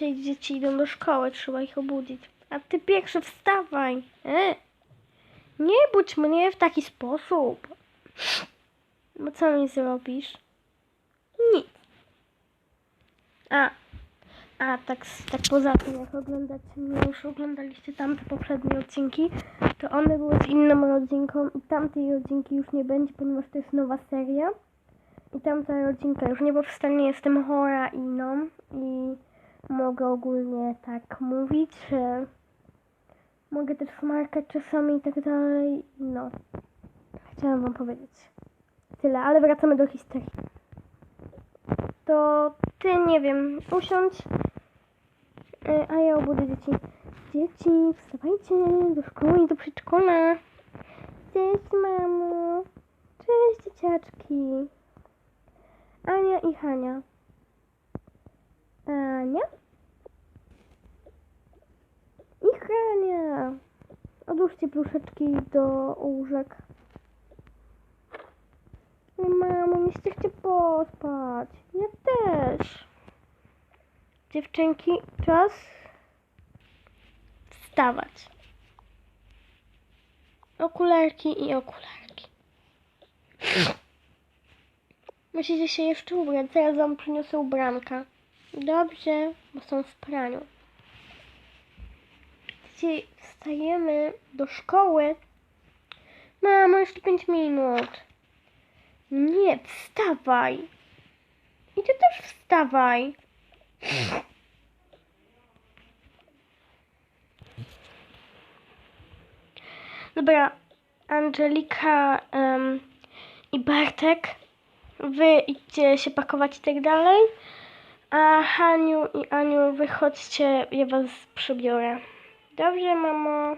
dzisiaj dzieci idą do szkoły, trzeba ich obudzić. A ty pierwszy wstawaj. E? Nie budź mnie w taki sposób. Bo co mi zrobisz? Nic. A, a tak, tak poza tym, jak oglądacie już oglądaliście tamte poprzednie odcinki, to one były z inną rodzinką i tamtej rodzinki już nie będzie, ponieważ to jest nowa seria. I tamta rodzinka już nie powstanie, jestem chora i no, i mogę ogólnie tak mówić, że mogę też smarkać czasami i tak dalej, no. Chciałam wam powiedzieć. Tyle, ale wracamy do historii. To ty, nie wiem, usiądź, e, a ja obudzę dzieci. Dzieci, wstawajcie do szkoły i do przedszkola. Cześć, mamo. Cześć, dzieciaczki. Ania i Hania. Ania? I Hania. Odłóżcie pluszeczki do łóżek. No, Mamo, nie chcecie pospać. Ja też. Dziewczynki, czas wstawać. Okularki i okularki. Musicie się jeszcze ubrać. Zaraz wam przyniosę ubranka. Dobrze, bo są w praniu. Dzisiaj wstajemy do szkoły. Mamo, jeszcze 5 minut. Nie, wstawaj. I ty też wstawaj. Dobra, Angelika em, i Bartek, wy idźcie się pakować i tak dalej. A Haniu i Aniu, wychodźcie, ja was przybiorę. Dobrze, mamo.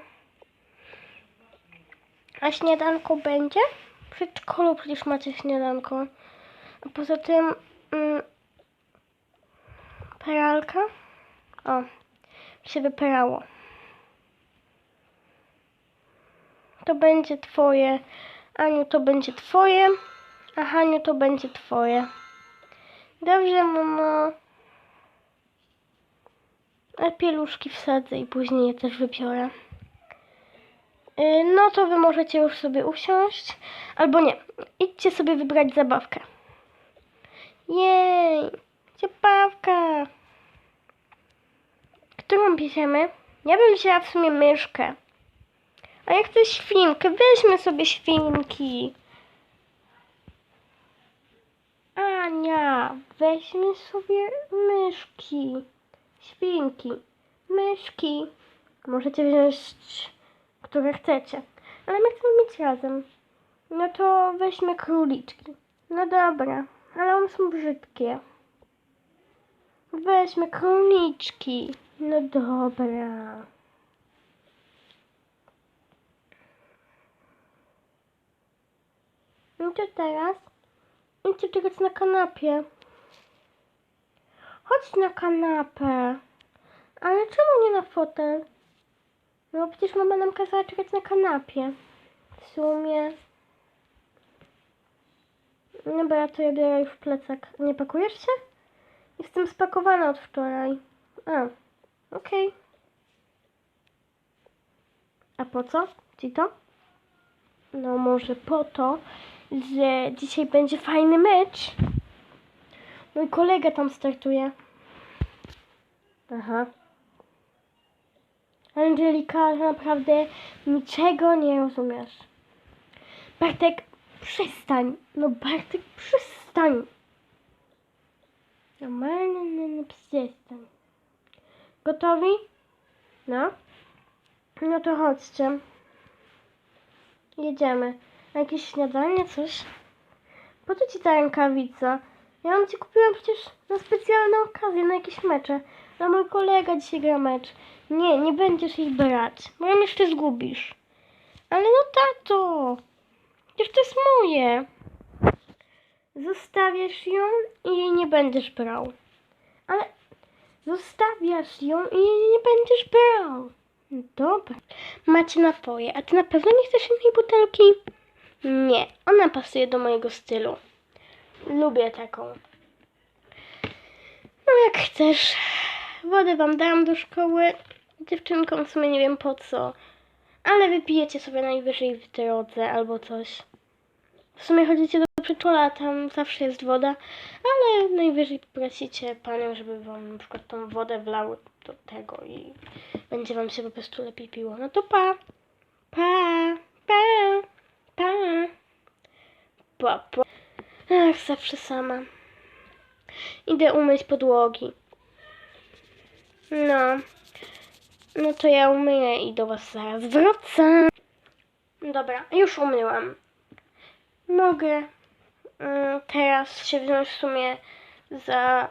A śniadanko będzie? W przedszkolu przecież macie śniadanko. A poza tym... Mm, peralka? O, się wyperało. To będzie twoje. Aniu, to będzie twoje. A Haniu, to będzie twoje. Dobrze, mamo. A pieluszki wsadzę i później je też wybiorę. Y, No to wy możecie już sobie usiąść. Albo nie. Idźcie sobie wybrać zabawkę. Jej! Zabawka! Którą bierzemy? Ja bym wzięła w sumie myszkę. A jak chcę świnkę? Weźmy sobie świnki. Ania, weźmy sobie myszki. Świnki. Myszki. Możecie wziąć, które chcecie. Ale my chcemy mieć razem. No to weźmy króliczki. No dobra, ale one są brzydkie. Weźmy króliczki. No dobra. No to teraz idźcie czekać na kanapie. Chodź na kanapę. Ale czemu nie na fotel? No przecież mama nam kazała czekać na kanapie. W sumie. Dobra, to ja biorę już plecak. Nie pakujesz się? Jestem spakowana od wczoraj. A, okej. A po co ci to? No może po to, że dzisiaj będzie fajny mecz. Mój kolega tam startuje. Aha. Angelika, naprawdę niczego nie rozumiesz. Bartek, przestań. No Bartek, przestań. Normalnie, no, no przestań. Gotowi? No. No to chodźcie. Jedziemy. Jakieś śniadanie, coś? Po co ci ta rękawica? Ja ją ci kupiłam przecież na specjalne okazje, na jakieś mecze. A mój kolega dzisiaj gra mecz. Nie, nie będziesz jej brać, bo ją jeszcze zgubisz. Ale no tato, przecież to jest moje. Zostawiasz ją i jej nie będziesz brał. Ale zostawiasz ją i jej nie będziesz brał. Dobra. Macie napoje, a ty na pewno nie chcesz innej butelki? Nie, ona pasuje do mojego stylu. Lubię taką. No jak chcesz. wodę wam dam do szkoły. Dziewczynkom w sumie nie wiem po co. Ale wypijecie sobie najwyżej w drodze albo coś. W sumie chodzicie do przedszkola, tam zawsze jest woda, ale najwyżej poprosicie panią, żeby wam na przykład tą wodę wlały do tego i będzie wam się po prostu lepiej piło. No to pa! Pa! Pa! Pa! Pa! pa. Ach, zawsze sama. Idę umyć podłogi. No. No to ja umyję i do was zaraz wracam. Dobra, już umyłam. Mogę mm, teraz się wziąć w sumie za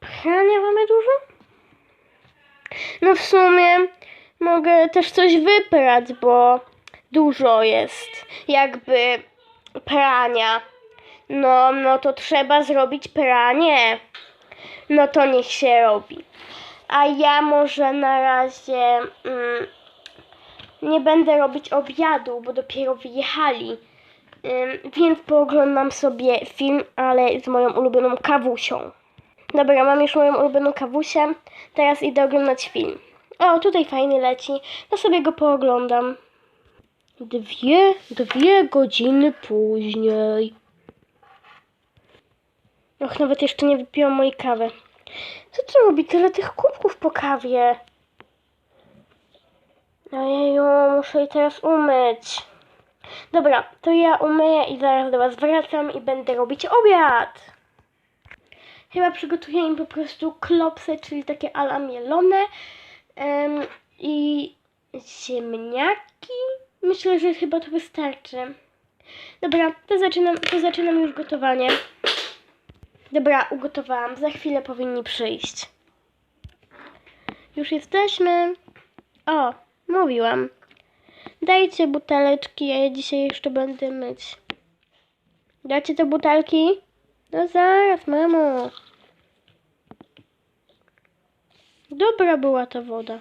pranie mamy dużo? No w sumie mogę też coś wyprać, bo dużo jest jakby prania. No, no to trzeba zrobić pranie. No to niech się robi. A ja może na razie mm, nie będę robić obiadu, bo dopiero wyjechali. Ym, więc pooglądam sobie film, ale z moją ulubioną kawusią. Dobra, mam już moją ulubioną kawusię. Teraz idę oglądać film. O, tutaj fajny leci. To sobie go pooglądam. Dwie, dwie godziny później. Och, nawet jeszcze nie wypiłam mojej kawy. Co tu robi tyle tych kubków po kawie? Ojeju, muszę jej teraz umyć. Dobra, to ja umyję i zaraz do was wracam i będę robić obiad. Chyba przygotuję im po prostu klopsy, czyli takie ala mielone em, i ziemniaki. Myślę, że chyba to wystarczy. Dobra, to zaczynam, to zaczynam już gotowanie. Dobra, ugotowałam. Za chwilę powinni przyjść. Już jesteśmy. O, mówiłam. Dajcie buteleczki, ja je dzisiaj jeszcze będę myć. Dacie te butelki? No zaraz, mamo. Dobra była ta woda.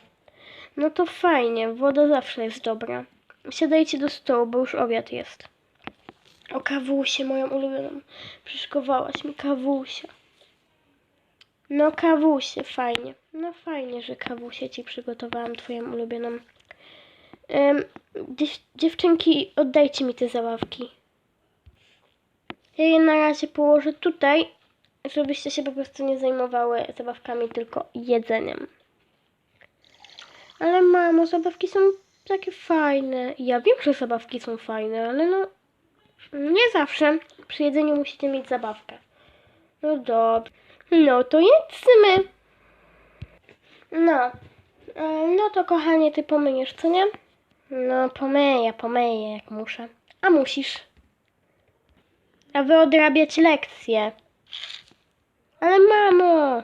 No to fajnie, woda zawsze jest dobra. Siadajcie do stołu, bo już obiad jest. O kawusie, moją ulubioną. Przyszkowałaś mi kawusia. No kawusie, fajnie. No fajnie, że kawusie ci przygotowałam, twoją ulubioną. Ym, dziew- dziewczynki, oddajcie mi te zabawki. Ja je na razie położę tutaj, żebyście się po prostu nie zajmowały zabawkami, tylko jedzeniem. Ale mamo, zabawki są takie fajne. Ja wiem, że zabawki są fajne, ale no nie zawsze. Przy jedzeniu musicie mieć zabawkę. No dobrze. No to jedzmy. No. E, No to kochanie, ty pomyjesz, co nie? No pomyję, pomyję jak muszę. A musisz. A wy odrabiać lekcje. Ale mamo!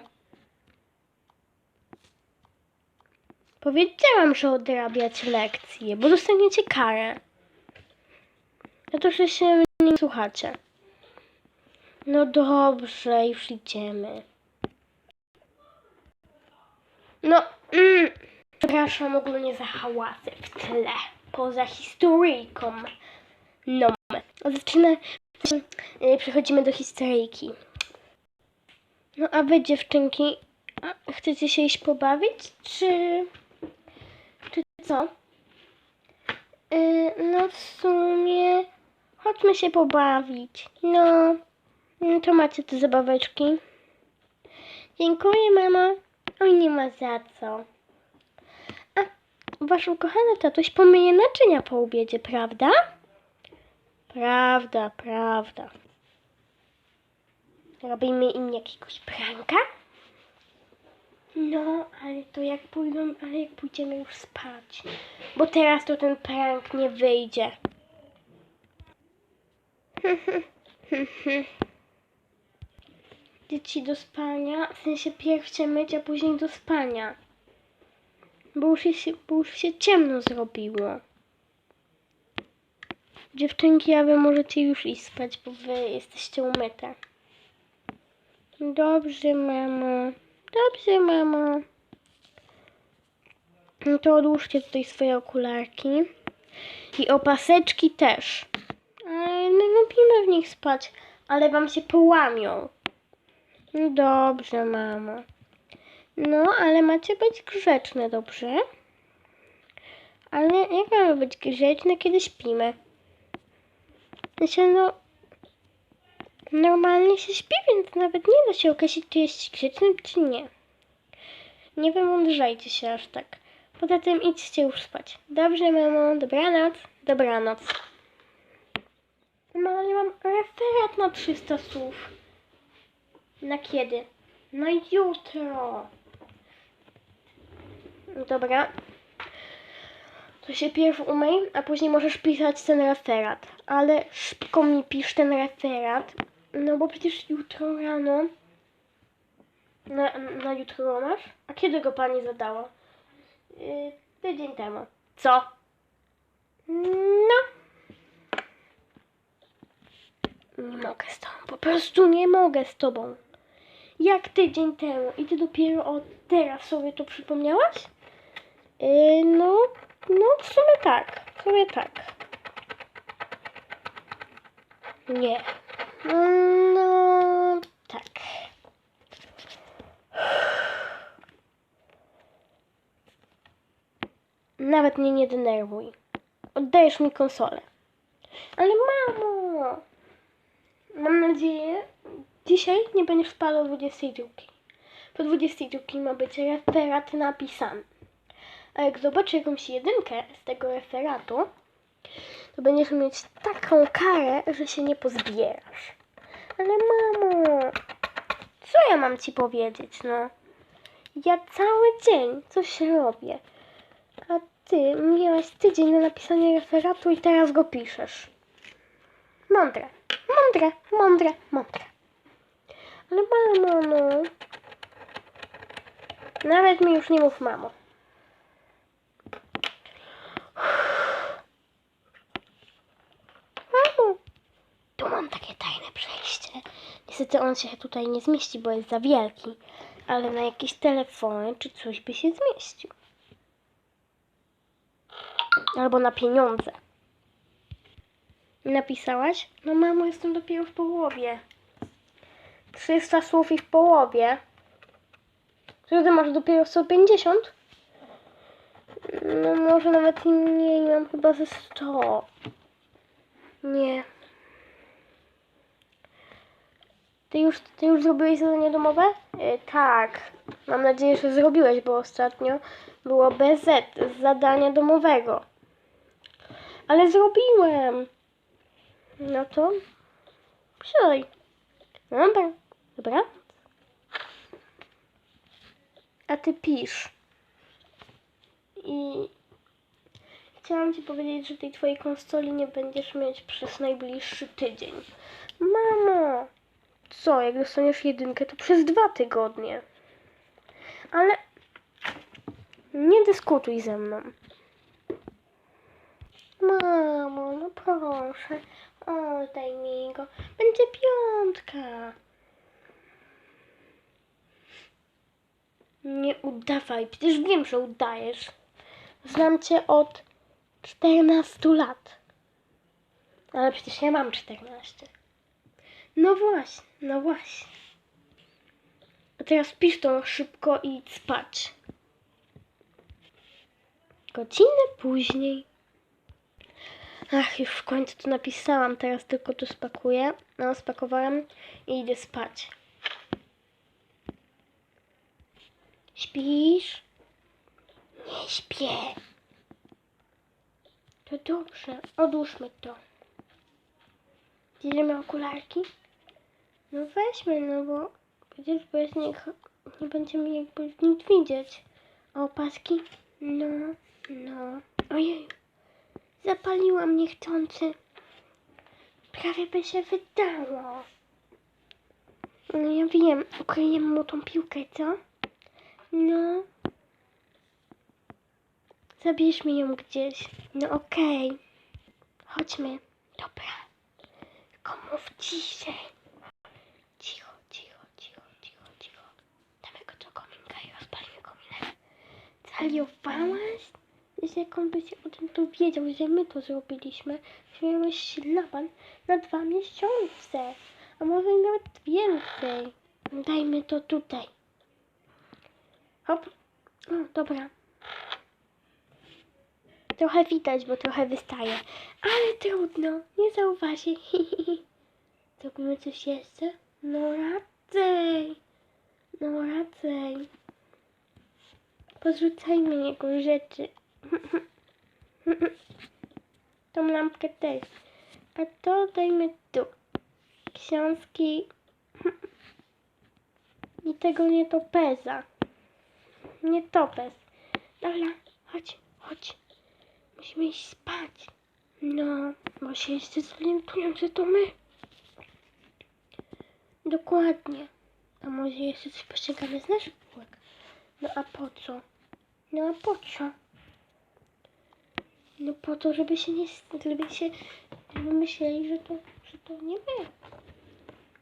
Powiedziałam, że odrabiać lekcje, bo dostaniecie karę. No to, że się nie słuchacie. No dobrze, już idziemy. No, mm, przepraszam ogólnie za hałasy w tle, poza historyjką. No, zaczyna, y, przechodzimy do historyjki. No a wy dziewczynki, chcecie się iść pobawić, czy co? Y, no w sumie chodźmy się pobawić. No, no to macie te zabaweczki. Dziękuję, mama. Oj, nie ma za co. A wasz ukochany tatuś pomyje naczynia po obiedzie, prawda? Prawda, prawda. Robimy im jakiegoś pranka? No, ale to jak pójdą, ale jak pójdziemy już spać. Bo teraz to ten prank nie wyjdzie. Dzieci do spania, w sensie pierw się myć, a później do spania. Bo już, się, bo już się ciemno zrobiło. Dziewczynki, a wy możecie już iść spać, bo wy jesteście umyte. Dobrze, mamo. Dobrze, mamo. No to odłóżcie tutaj swoje okularki. I opaseczki też. Ale my lubimy w nich spać, ale wam się połamią. No Dobrze, mamo. No, ale macie być grzeczne, dobrze? Ale jak mamy być grzeczne, kiedy śpimy? Znaczy, no... Normalnie się śpi, więc nawet nie da się określić, czy jest grzeczny, czy nie. Nie wymądrzajcie się aż tak. Poza tym idźcie już spać. Dobrze, mamo. Dobranoc. Dobranoc. No, ale mam referat na 300 słów. Na kiedy? Na jutro. Dobra. To się pierw umyj, a później możesz pisać ten referat. Ale szybko mi pisz ten referat. No bo przecież jutro rano. Na, na jutro masz? A kiedy go pani zadała? Yy, tydzień temu. Co? No. Nie mogę z tobą. Po prostu nie mogę z tobą. Jak tydzień temu? I ty dopiero od teraz sobie to przypomniałaś? Yy, no, no w sumie tak. W sumie tak. Nie. No, tak. Nawet mnie nie denerwuj. Oddajesz mi konsolę. Ale mamo! Mam nadzieję, dzisiaj nie będziesz spał o 22. Po 22 ma być referat napisany. A jak zobaczę jakąś jedynkę z tego referatu, to będziesz mieć taką karę, że się nie pozbierasz. Ale mamo, co ja mam ci powiedzieć, no? Ja cały dzień coś robię. A ty miałaś tydzień na napisanie referatu i teraz go piszesz. Mądre, mądre, mądre, mądre. Ale mamo, no. Nawet mi już nie mów mamo tu mam takie tajne przejście. Niestety on się tutaj nie zmieści, bo jest za wielki. Ale na jakieś telefony czy coś by się zmieścił. Albo na pieniądze. Napisałaś? No mamo, jestem dopiero w połowie. 300 słów i w połowie. Ty masz dopiero 150? No może nawet mniej, mam chyba ze 100. Nie. Ty już, ty już zrobiłeś zadanie domowe? E, tak. Mam nadzieję, że zrobiłeś, bo ostatnio było BZ z zadania domowego. Ale zrobiłem. No to siadaj. Dobra. Dobra. A ty pisz. I chciałam ci powiedzieć, że tej twojej konsoli nie będziesz mieć przez najbliższy tydzień. Mamo! Co, jak dostaniesz jedynkę, to przez dwa tygodnie. Ale nie dyskutuj ze mną. Mamo, no proszę, oddaj mi go. Będzie piątka. Nie udawaj, przecież wiem, że udajesz. Znam cię od 14 lat. Ale przecież ja mam 14. No właśnie, no właśnie. A teraz pisz to szybko i idź spać. Godzinę później. Ach, już w końcu to napisałam, teraz tylko to spakuję. No, spakowałem i idę spać. Śpisz? Nie śpię. To dobrze, odłóżmy to. Bierzemy okularki? No weźmy, no bo przecież bez nich nie będziemy jakby nic widzieć. A opaski? No, no. Ojej, zapaliłam niechcący. Prawie by się wydało. No ja wiem, ukryjemy mu tą piłkę, co? No. Zabierzmy ją gdzieś. No okej. Chodźmy. Dobra. Tylko mów ciszej. Zwariowałaś? Wiesz, jak on by się o tym dowiedział, że my to zrobiliśmy, miałeś ślaban na dwa miesiące, a może nawet więcej. Dajmy to tutaj. Hop. O, dobra. Trochę widać, bo trochę wystaje. Ale trudno, nie zauważy. Zrobimy coś jeszcze? No raczej. No raczej. Porzucajmy jego rzeczy. Tą lampkę też. A to dajmy tu. Książki. I tego nie to peza. Nie topez. Dobra, chodź, chodź. Musimy iść spać. No, bo się jeszcze zorientują, że to my. Dokładnie. A może jeszcze coś pościągamy z naszych półek? No a po co? No a po co? No po to, żeby się nie... żeby się... żeby myśleli, że to... że to nie my.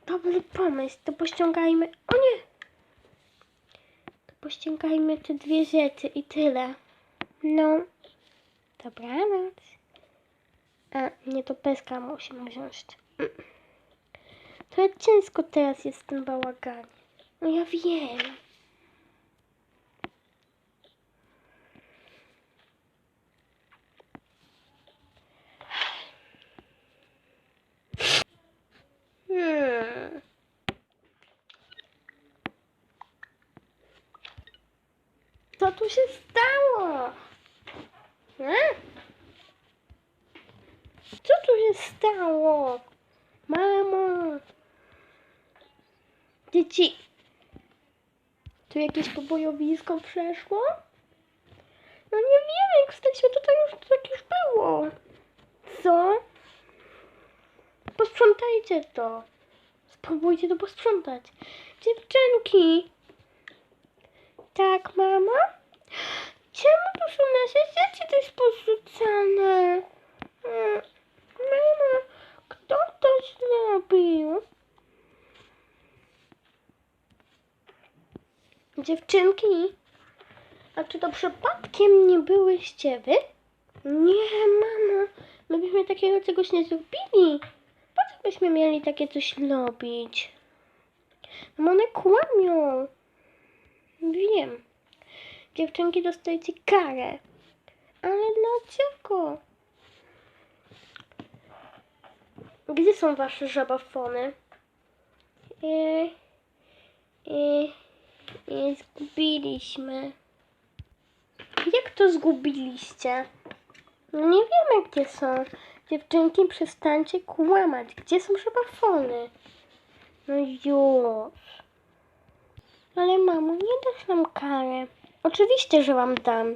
Dobry pomysł, to pościągajmy... O nie! To pościągajmy te dwie rzeczy i tyle. No. Dobranoc. A, nie, to peska musimy wziąć. Trochę ciężko teraz jest ten. No ja wiem. Hmm. Co tu się stało? Hmm? Co tu się stało? Mamo! Dzieci! Tu jakieś pobojowisko przeszło? No nie wiem, jak wstaliśmy tutaj już, tak już było. Co? Posprzątajcie to. Spróbujcie to posprzątać. Dziewczynki! Tak, mama? Czemu tu są nasze rzeczy też porzucane? Mm, Mama, kto to zrobił? Dziewczynki, a czy to przypadkiem nie byłyście wy? Nie, mamo, my byśmy takiego czegoś nie zrobili. Byśmy mieli takie coś robić? No one kłamią. Wiem. Dziewczynki dostajecie karę. Ale dlaczego? Gdzie są wasze żabafony? E, zgubiliśmy. Jak to zgubiliście? No nie wiemy, gdzie są. Dziewczynki, przestańcie kłamać. Gdzie są żabafony? No już. Ale mamo, nie dasz nam karę. Oczywiście, że wam dam.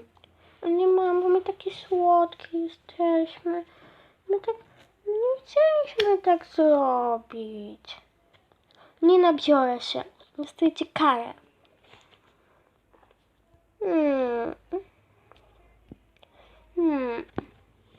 Ale mamo, my takie słodkie jesteśmy. My tak nie chcieliśmy tak zrobić. Nie nabiorę się. Dostajecie karę. Hmm. Hmm.